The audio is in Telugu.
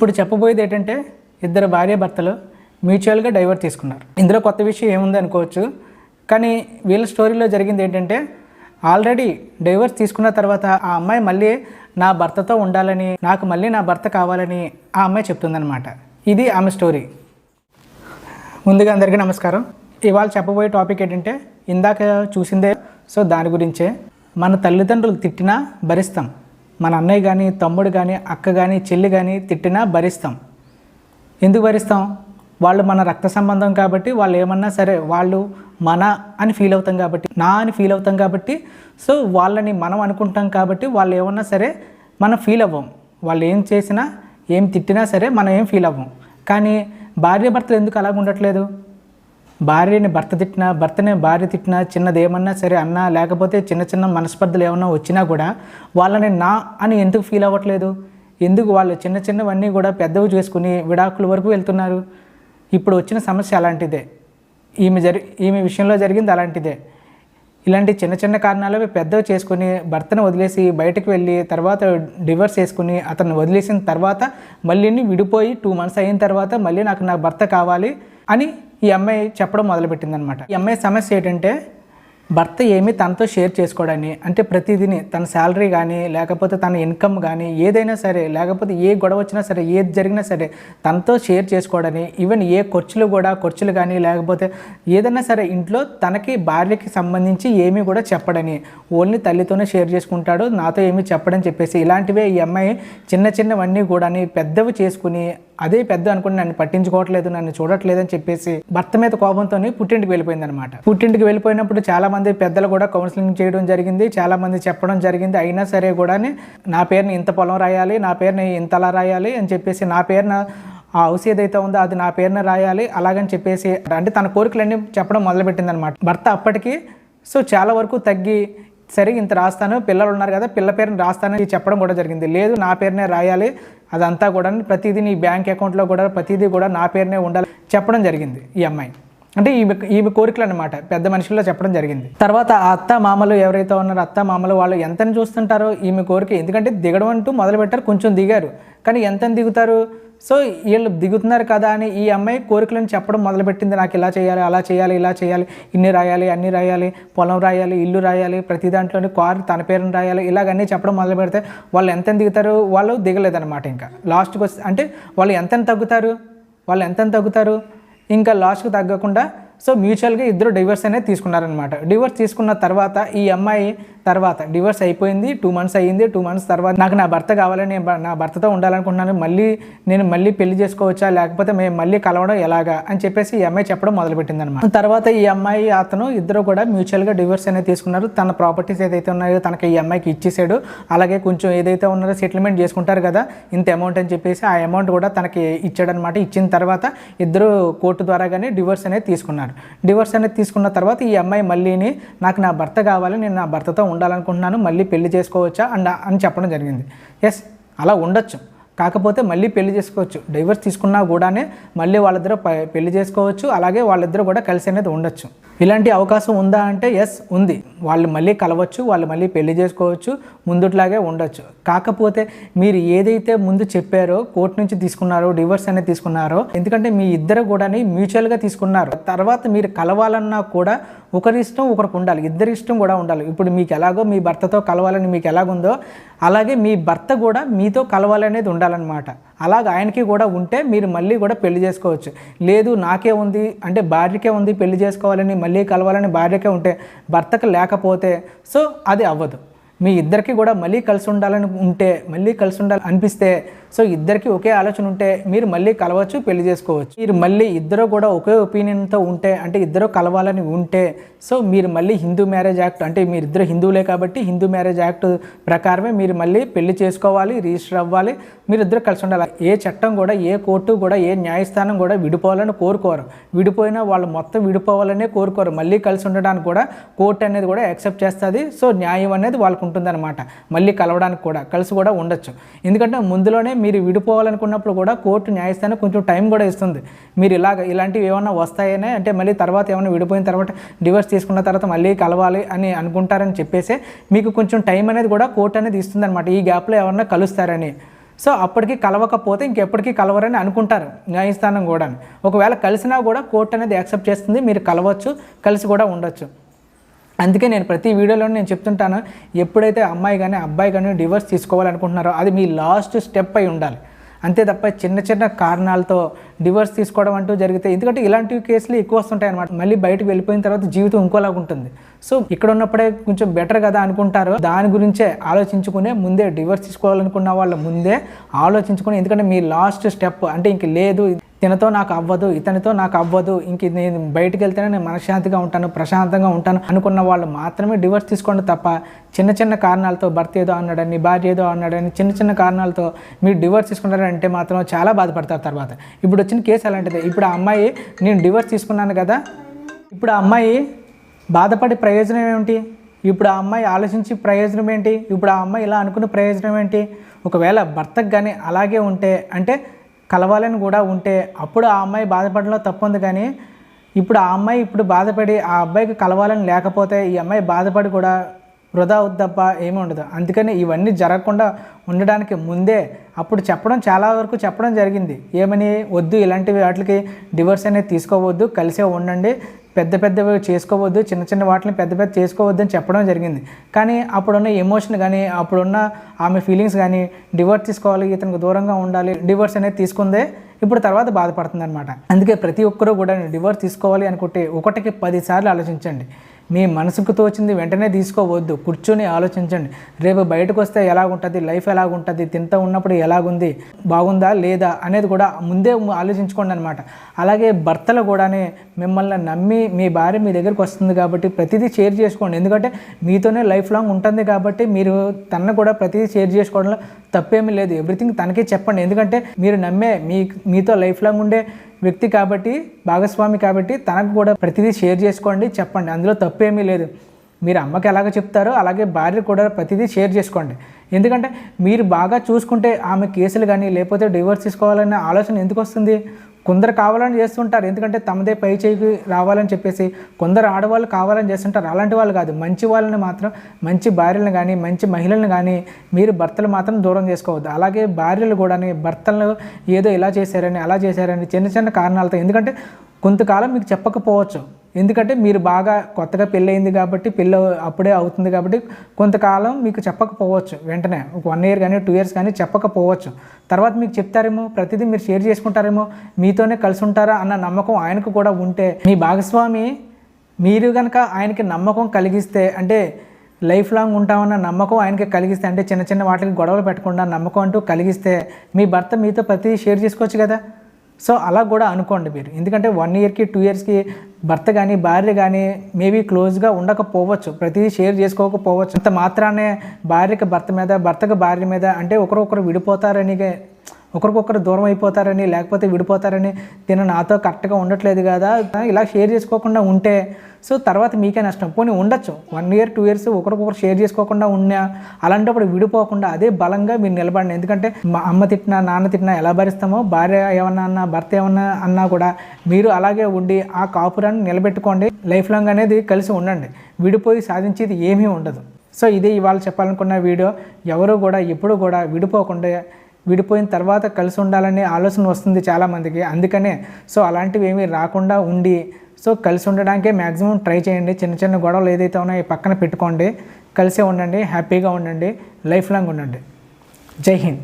ఇప్పుడు చెప్పబోయేది ఏంటంటే ఇద్దరు భార్య భర్తలు మ్యూచువల్గా డైవర్ట్ తీసుకున్నారు. ఇందులో కొత్త విషయం ఏముంది అనుకోవచ్చు. కానీ వీళ్ళ స్టోరీలో జరిగింది ఏంటంటే ఆల్రెడీ డైవర్స్ తీసుకున్న తర్వాత ఆ అమ్మాయి మళ్ళీ నా భర్తతో ఉండాలని నాకు మళ్ళీ నా భర్త కావాలని ఆ అమ్మాయి చెప్తుందనమాట ఇది ఆమె స్టోరీ ముందుగా అందరికీ నమస్కారం. ఇవాళ చెప్పబోయే టాపిక్ ఏంటంటే ఇందాక చూసిందే సో దాని గురించే. మన తల్లిదండ్రులు తిట్టినా భరిస్తాం. మన అన్నయ్య కానీ తమ్ముడు కానీ అక్క కానీ చెల్లి కానీ తిట్టినా భరిస్తాం. ఎందుకు భరిస్తాం? వాళ్ళు మన రక్త సంబంధం కాబట్టి వాళ్ళు ఏమన్నా సరే వాళ్ళు మన అని ఫీల్ అవుతాం కాబట్టి నా అని ఫీల్ అవుతాం కాబట్టి సో వాళ్ళని మనం అనుకుంటాం కాబట్టి వాళ్ళు ఏమన్నా సరే మనం ఫీల్ అవ్వం. వాళ్ళు ఏం చేసినా ఏం తిట్టినా సరే మనం ఏం ఫీల్ అవ్వం. కానీ భార్య భర్తలు ఎందుకు అలాగ ఉండట్లేదు భార్యని భర్త తిట్టినా భర్తని భార్య తిట్టినా చిన్నది ఏమన్నా సరే అన్నా లేకపోతే చిన్న చిన్న మనస్పర్ధలు ఏమన్నా వచ్చినా కూడా వాళ్ళని నా అని ఎందుకు ఫీల్ అవ్వట్లేదు? ఎందుకు వాళ్ళు చిన్న చిన్నవన్నీ కూడా పెద్దవి చేసుకుని విడాకుల వరకు వెళ్తున్నారు? ఇప్పుడు వచ్చిన సమస్య అలాంటిదే. ఈమె జరి ఈమె విషయంలో జరిగింది అలాంటిదే. ఇలాంటి చిన్న చిన్న కారణాలు పెద్దవి చేసుకుని భర్తను వదిలేసి బయటకు వెళ్ళి తర్వాత డివర్స్ చేసుకుని అతను వదిలేసిన తర్వాత మళ్ళీ విడిపోయి టూ మంత్స్ అయిన తర్వాత మళ్ళీ నాకు నా భర్త కావాలి అని ఈ అమ్మాయి చెప్పడం మొదలుపెట్టిందనమాట ఈ అమ్మాయి సమస్య ఏంటంటే భర్త ఏమీ తనతో షేర్ చేసుకోవడాన్ని అంటే ప్రతిదీని తన శాలరీ కానీ లేకపోతే తన ఇన్కమ్ కానీ ఏదైనా సరే లేకపోతే ఏ గొడవ వచ్చినా సరే ఏది జరిగినా సరే తనతో షేర్ చేసుకోవడని ఈవెన్ ఏ ఖర్చులు కూడా ఖర్చులు కానీ లేకపోతే ఏదైనా సరే ఇంట్లో తనకి భార్యకి సంబంధించి ఏమీ కూడా చెప్పడని ఓన్లీ తల్లితోనే షేర్ చేసుకుంటాడు నాతో ఏమీ చెప్పడని చెప్పేసి ఇలాంటివే ఈ అమ్మాయి చిన్న చిన్నవన్నీ కూడా పెద్దవి చేసుకుని అదే పెద్ద అనుకుని నన్ను పట్టించుకోవట్లేదు నన్ను చూడట్లేదు అని చెప్పేసి భర్త మీద కోపంతో పుట్టింటికి వెళ్ళిపోయింది అనమాట పుట్టింటికి వెళ్ళిపోయినప్పుడు చాలా మంది పెద్దలు కూడా కౌన్సిలింగ్ చేయడం జరిగింది చాలా మంది చెప్పడం జరిగింది. అయినా సరే కూడా నా పేరుని ఇంత పొలం రాయాలి నా పేరుని ఇంతలా రాయాలి అని చెప్పేసి నా పేరున ఆ హౌస్ ఏదైతే ఉందో అది నా పేరున రాయాలి అలాగని చెప్పేసి అంటే తన కోరికలన్నీ చెప్పడం మొదలుపెట్టింది అనమాట భర్త అప్పటికి సో చాలా వరకు తగ్గి సరే ఇంత రాస్తాను. పిల్లలు ఉన్నారు కదా పిల్ల పేరుని రాస్తానని చెప్పడం కూడా జరిగింది. లేదు నా పేరునే రాయాలి. అదంతా కూడా ప్రతిదీ నీ బ్యాంక్ అకౌంట్లో కూడా ప్రతిదీ కూడా నా పేరునే ఉండాలి చెప్పడం జరిగింది ఈ అమ్మాయి. అంటే ఈమె ఈమె కోరికలు అనమాట పెద్ద మనుషుల్లో చెప్పడం జరిగింది. తర్వాత అత్త మామలు ఎవరైతే ఉన్నారో అత్త మామలు వాళ్ళు ఎంతని చూస్తుంటారో ఈమె కోరిక. ఎందుకంటే దిగడం అంటూ మొదలు పెట్టారు కొంచెం దిగారు. కానీ ఎంతని దిగుతారు? సో వీళ్ళు దిగుతున్నారు కదా అని ఈ అమ్మాయి కోరికలను చెప్పడం మొదలుపెట్టింది. నాకు ఇలా చేయాలి అలా చేయాలి ఇలా చేయాలి. ఇన్ని రాయాలి అన్ని రాయాలి. పొలం రాయాలి ఇల్లు రాయాలి. ప్రతి దాంట్లోని కారు తన పేరుని రాయాలి. ఇలాగన్నీ చెప్పడం మొదలు పెడితే వాళ్ళు ఎంత దిగుతారు? వాళ్ళు దిగలేదన్నమాట ఇంకా. లాస్ట్కి వస్తే అంటే వాళ్ళు ఎంతని తగ్గుతారు? వాళ్ళు ఎంతని తగ్గుతారు? ఇంకా లాస్ట్కి తగ్గకుండా సో మ్యూచువల్గా ఇద్దరు డివర్స్ అనేది తీసుకున్నారనమాట డివర్స్ తీసుకున్న తర్వాత ఈ అమ్మాయి తర్వాత డివోర్స్ అయిపోయింది టూ మంత్స్ అయ్యింది టూ మంత్స్ తర్వాత నాకు నా భర్త కావాలని నేను నా భర్తతో ఉండాలనుకుంటున్నాను మళ్ళీ నేను మళ్ళీ పెళ్ళి చేసుకోవచ్చా లేకపోతే మేము మళ్ళీ కలవడం ఎలాగా అని చెప్పేసి ఈ అమ్మాయి చెప్పడం మొదలుపెట్టింది అనమాట తర్వాత ఈ అమ్మాయి అతను ఇద్దరు కూడా మ్యూచువల్గా డివోర్స్ అనేది తీసుకున్నారు. తన ప్రాపర్టీస్ ఏదైతే ఉన్నాయో తనకి ఈ అమ్మాయికి ఇచ్చేసాడు. అలాగే కొంచెం ఏదైతే ఉన్నారో సెటిల్మెంట్ చేసుకుంటారు కదా ఇంత అమౌంట్ అని చెప్పేసి ఆ అమౌంట్ కూడా తనకి ఇచ్చాడనమాట ఇచ్చిన తర్వాత ఇద్దరు కోర్టు ద్వారా కానీ డివోర్స్ అనేది తీసుకున్నారు. డివోర్స్ అనేది తీసుకున్న తర్వాత ఈ అమ్మాయి మళ్ళీని నాకు నా భర్త కావాలి నేను నా భర్తతో ఉండాలనుకుంటున్నాను మళ్ళీ పెళ్ళి చేసుకోవచ్చా అండ్ అని చెప్పడం జరిగింది. ఎస్ అలా ఉండొచ్చు. కాకపోతే మళ్ళీ పెళ్ళి చేసుకోవచ్చు. డైవర్స్ తీసుకున్నా కూడానే మళ్ళీ వాళ్ళిద్దరూ పెళ్ళి చేసుకోవచ్చు. అలాగే వాళ్ళిద్దరూ కూడా కలిసి అనేది ఉండొచ్చు. ఇలాంటి అవకాశం ఉందా అంటే ఎస్ ఉంది. వాళ్ళు మళ్ళీ కలవచ్చు వాళ్ళు మళ్ళీ పెళ్ళి చేసుకోవచ్చు ముందుట్లాగే ఉండొచ్చు. కాకపోతే మీరు ఏదైతే ముందు చెప్పారో కోర్టు నుంచి తీసుకున్నారో డివర్స్ అనేది తీసుకున్నారో ఎందుకంటే మీ ఇద్దరు కూడా మ్యూచువల్గా తీసుకున్నారు. తర్వాత మీరు కలవాలన్నా కూడా ఒకరి ఇష్టం ఒకరికి ఉండాలి. ఇద్దరి ఇష్టం కూడా ఉండాలి. ఇప్పుడు మీకు ఎలాగో మీ భర్తతో కలవాలని మీకు ఎలాగుందో అలాగే మీ భర్త కూడా మీతో కలవాలనేది ఉండాలన్నమాట. అలాగ ఆయనకి కూడా ఉంటే మీరు మళ్ళీ కూడా పెళ్ళి చేసుకోవచ్చు. లేదు నాకే ఉంది అంటే భార్యకే ఉంది పెళ్ళి చేసుకోవాలని మళ్ళీ కలవాలని భార్యకే ఉంటే భర్తకు లేకపోతే సో అది అవ్వదు. మీ ఇద్దరికి కూడా మళ్ళీ కలిసి ఉండాలని ఉంటే మళ్ళీ కలిసి ఉండాలి అనిపిస్తే సో ఇద్దరికి ఒకే ఆలోచన ఉంటే మీరు మళ్ళీ కలవచ్చు పెళ్ళి చేసుకోవచ్చు. మీరు మళ్ళీ ఇద్దరు కూడా ఒకే ఒపీనియన్తో ఉంటే అంటే ఇద్దరు కలవాలని ఉంటే సో మీరు మళ్ళీ హిందూ మ్యారేజ్ యాక్ట్ అంటే మీరు ఇద్దరు హిందువులే కాబట్టి హిందూ మ్యారేజ్ యాక్ట్ ప్రకారమే మీరు మళ్ళీ పెళ్ళి చేసుకోవాలి రిజిస్టర్ అవ్వాలి మీరు ఇద్దరు కలిసి ఉండాలి. ఏ చట్టం కూడా ఏ కోర్టు కూడా ఏ న్యాయస్థానం కూడా విడిపోవాలని కోరుకోరు. విడిపోయినా వాళ్ళు మొత్తం విడిపోవాలనే కోరుకోరు. మళ్ళీ కలిసి ఉండడానికి కూడా కోర్టు అనేది కూడా యాక్సెప్ట్ చేస్తుంది. సో న్యాయం అనేది వాళ్ళకు ఉంటుందన్నమాట. మళ్ళీ కలవడానికి కూడా కలిసి కూడా ఉండొచ్చు. ఎందుకంటే ముందులోనే మీరు విడిపోవాలనుకున్నప్పుడు కూడా కోర్టు న్యాయస్థానం కొంచెం టైం కూడా ఇస్తుంది. మీరు ఇలాగ ఇలాంటివి ఏమన్నా వస్తాయనే అంటే మళ్ళీ తర్వాత ఏమైనా విడిపోయిన తర్వాత డివర్స్ తీసుకున్న తర్వాత మళ్ళీ కలవాలి అని అనుకుంటారని చెప్పేసి మీకు కొంచెం టైం అనేది కూడా కోర్టు అనేది ఇస్తుంది అనమాట ఈ గ్యాప్లో ఎవరన్నా కలుస్తారని. సో అప్పటికి కలవకపోతే ఇంకెప్పటికీ కలవరని అనుకుంటారు న్యాయస్థానం కూడా ఒకవేళ కలిసినా కూడా కోర్టు అనేది యాక్సెప్ట్ చేస్తుంది మీరు కలవచ్చు కలిసి కూడా ఉండొచ్చు. అందుకే నేను ప్రతి వీడియోలో నేను చెప్తుంటాను ఎప్పుడైతే అమ్మాయి కానీ అబ్బాయి కానీ డివోర్స్ తీసుకోవాలనుకుంటున్నారో అది మీ లాస్ట్ స్టెప్ అయి ఉండాలి. అంతే తప్ప చిన్న చిన్న కారణాలతో డివోర్స్ తీసుకోవడం అంటూ జరిగితే ఎందుకంటే ఇలాంటి కేసులు ఎక్కువ వస్తుంటాయి అనమాట మళ్ళీ బయటకు వెళ్ళిపోయిన తర్వాత జీవితం ఇంకోలాగా ఉంటుంది. సో ఇక్కడ ఉన్నప్పుడే కొంచెం బెటర్ కదా అనుకుంటారు. దాని గురించే ఆలోచించుకునే ముందే డివోర్స్ తీసుకోవాలనుకున్న వాళ్ళ ముందే ఆలోచించుకుని ఎందుకంటే మీ లాస్ట్ స్టెప్ అంటే ఇంక లేదు. తినతో నాకు అవ్వదు ఇతనితో నాకు అవ్వదు ఇంక నేను బయటకు వెళ్తేనే నేను మనశ్శాంతిగా ఉంటాను ప్రశాంతంగా ఉంటాను అనుకున్న వాళ్ళు మాత్రమే డివోర్స్ తీసుకోండి తప్ప చిన్న చిన్న కారణాలతో భర్త ఏదో అన్నాడని భార్య ఏదో అన్నాడని చిన్న చిన్న కారణాలతో మీరు డివోర్స్ తీసుకున్నారంటే మాత్రం చాలా బాధపడతారు తర్వాత. ఇప్పుడు వచ్చిన కేసు అలాంటిది. ఇప్పుడు ఆ అమ్మాయి నేను డివోర్స్ తీసుకున్నాను కదా ఇప్పుడు ఆ అమ్మాయి బాధపడే ప్రయోజనం ఏమిటి? ఇప్పుడు ఆ అమ్మాయి ఆలోచించి ప్రయోజనం ఏంటి? ఇప్పుడు ఆ అమ్మాయి ఇలా అనుకునే ప్రయోజనం ఏంటి? ఒకవేళ భర్తకు కానీ అలాగే ఉంటే అంటే కలవాలని కూడా ఉంటే అప్పుడు ఆ అమ్మాయి బాధపడడంలో తప్పు ఉంది కానీ ఇప్పుడు ఆ అమ్మాయి ఇప్పుడు బాధపడి ఆ అబ్బాయికి కలవాలని లేకపోతే ఈ అమ్మాయి బాధపడి కూడా వృధా అవుద్దప్ప ఏమీ ఉండదు. అందుకని ఇవన్నీ జరగకుండా ఉండడానికి ముందే అప్పుడు చెప్పడం చాలా వరకు చెప్పడం జరిగింది. ఏమని వద్దు ఇలాంటి వాటికి డివోర్స్ అనేది తీసుకోవద్దు కలిసే ఉండండి. పెద్ద పెద్దవి చేసుకోవద్దు చిన్న చిన్న వాటిని పెద్ద పెద్ద చేసుకోవద్దు అని చెప్పడం జరిగింది. కానీ అప్పుడున్న ఎమోషన్ కానీ అప్పుడున్న ఆమె ఫీలింగ్స్ కానీ డివోర్స్ తీసుకోవాలి ఇతనికి దూరంగా ఉండాలి డివోర్స్ అనేది తీసుకుందే ఇప్పుడు తర్వాత బాధపడుతుంది అనమాట అందుకే ప్రతి ఒక్కరూ కూడా డివోర్స్ తీసుకోవాలి అనుకుంటే ఒకటికి పదిసార్లు ఆలోచించండి. మీ మనసుకు తోచింది వెంటనే తీసుకోవద్దు. కూర్చొని ఆలోచించండి. రేపు బయటకు వస్తే ఎలాగుంటుంది? లైఫ్ ఎలాగుంటుంది? తింటూ ఉన్నప్పుడు ఎలాగుంది? బాగుందా లేదా అనేది కూడా ముందే ఆలోచించుకోండి అనమాట అలాగే భర్తలు కూడానే మిమ్మల్ని నమ్మి మీ భార్య మీ దగ్గరికి వస్తుంది కాబట్టి ప్రతిదీ షేర్ చేసుకోండి. ఎందుకంటే మీతోనే లైఫ్ లాంగ్ ఉంటుంది కాబట్టి మీరు తన కూడా ప్రతిదీ షేర్ చేసుకోవడంలో తప్పేమీ లేదు. ఎవ్రీథింగ్ తనకే చెప్పండి. ఎందుకంటే మీరు నమ్మే మీ మీతో లైఫ్ లాంగ్ ఉండే వ్యక్తి కాబట్టి భాగస్వామి కాబట్టి తనకు కూడా ప్రతిదీ షేర్ చేసుకోండి చెప్పండి. అందులో తప్పేమీ లేదు. మీరు అమ్మకి ఎలాగ చెప్తారో అలాగే భార్య కూడా ప్రతిదీ షేర్ చేసుకోండి. ఎందుకంటే మీరు బాగా చూసుకుంటే ఆమె కేసులు కానీ లేకపోతే డివోర్స్ తీసుకోవాలనే ఆలోచన ఎందుకు వస్తుంది? కొందరు కావాలని చేస్తుంటారు ఎందుకంటే తమదే పై చేయికి రావాలని చెప్పేసి. కొందరు ఆడవాళ్ళు కావాలని చేస్తుంటారు అలాంటి వాళ్ళు కాదు. మంచి వాళ్ళని మాత్రం మంచి భార్యలను కానీ మంచి మహిళలను కానీ మీరు భర్తలు మాత్రం దూరం చేసుకోవద్దు. అలాగే భార్యలు కూడా భర్తలను ఏదో ఇలా చేశారని అలా చేశారని చిన్న చిన్న కారణాలతో ఎందుకంటే కొంతకాలం మీకు చెప్పకపోవచ్చు. ఎందుకంటే మీరు బాగా కొత్తగా పెళ్ళయింది కాబట్టి పెళ్ళి అప్పుడే అవుతుంది కాబట్టి కొంతకాలం మీకు చెప్పకపోవచ్చు వెంటనే. ఒక వన్ ఇయర్ కానీ టూ ఇయర్స్ కానీ చెప్పకపోవచ్చు. తర్వాత మీకు చెప్తారేమో ప్రతిదీ మీరు షేర్ చేసుకుంటారేమో మీతోనే కలిసి ఉంటారా అన్న నమ్మకం ఆయనకు కూడా ఉంటే మీ భాగస్వామి మీరు కనుక ఆయనకి నమ్మకం కలిగిస్తే అంటే లైఫ్ లాంగ్ ఉంటామన్న నమ్మకం ఆయనకి కలిగిస్తే అంటే చిన్న చిన్న వాటికి గొడవలు పెట్టకుండా నమ్మకం అంటూ కలిగిస్తే మీ భర్త మీతో ప్రతి షేర్ చేసుకోవచ్చు కదా? సో అలా కూడా అనుకోండి మీరు. ఎందుకంటే వన్ ఇయర్కి టూ ఇయర్స్కి భర్త కానీ భార్య కానీ మేబీ క్లోజ్గా ఉండకపోవచ్చు. ప్రతిదీ షేర్ చేసుకోకపోవచ్చు. అంత మాత్రానే భార్యకి భర్త మీద భర్తకు భార్య మీద అంటే ఒకరొకరు విడిపోతారని ఒకరికొకరు దూరం అయిపోతారని లేకపోతే విడిపోతారని తిన నాతో కరెక్ట్గా ఉండట్లేదు కదా ఇలా షేర్ చేసుకోకుండా ఉంటే సో తర్వాత మీకే నష్టం. పోనీ ఉండొచ్చు. వన్ ఇయర్ టూ ఇయర్స్ ఒకరికొకరు షేర్ చేసుకోకుండా ఉన్నా అలాంటప్పుడు విడిపోకుండా అదే బలంగా మీరు నిలబడండి. ఎందుకంటే మా అమ్మ తిట్టినా నాన్న తిట్టినా ఎలా భరిస్తామో భార్య ఏమన్నా అన్నా భర్త ఏమన్నా అన్నా కూడా మీరు అలాగే ఉండి ఆ కాపురాన్ని నిలబెట్టుకోండి. లైఫ్ లాంగ్ అనేది కలిసి ఉండండి. విడిపోయి సాధించేది ఏమీ ఉండదు. సో ఇది ఇవాళ చెప్పాలనుకున్న వీడియో. ఎవరు కూడా ఎప్పుడు కూడా విడిపోకుండా విడిపోయిన తర్వాత కలిసి ఉండాలనే ఆలోచన వస్తుంది చాలామందికి. అందుకనే సో అలాంటివి ఏమీ రాకుండా ఉండి సో కలిసి ఉండడానికే మ్యాక్సిమం ట్రై చేయండి. చిన్న చిన్న గొడవలు ఏదైతే ఉన్నాయో పక్కన పెట్టుకోండి. కలిసే ఉండండి హ్యాపీగా ఉండండి లైఫ్ లాంగ్ ఉండండి. జై హింద్.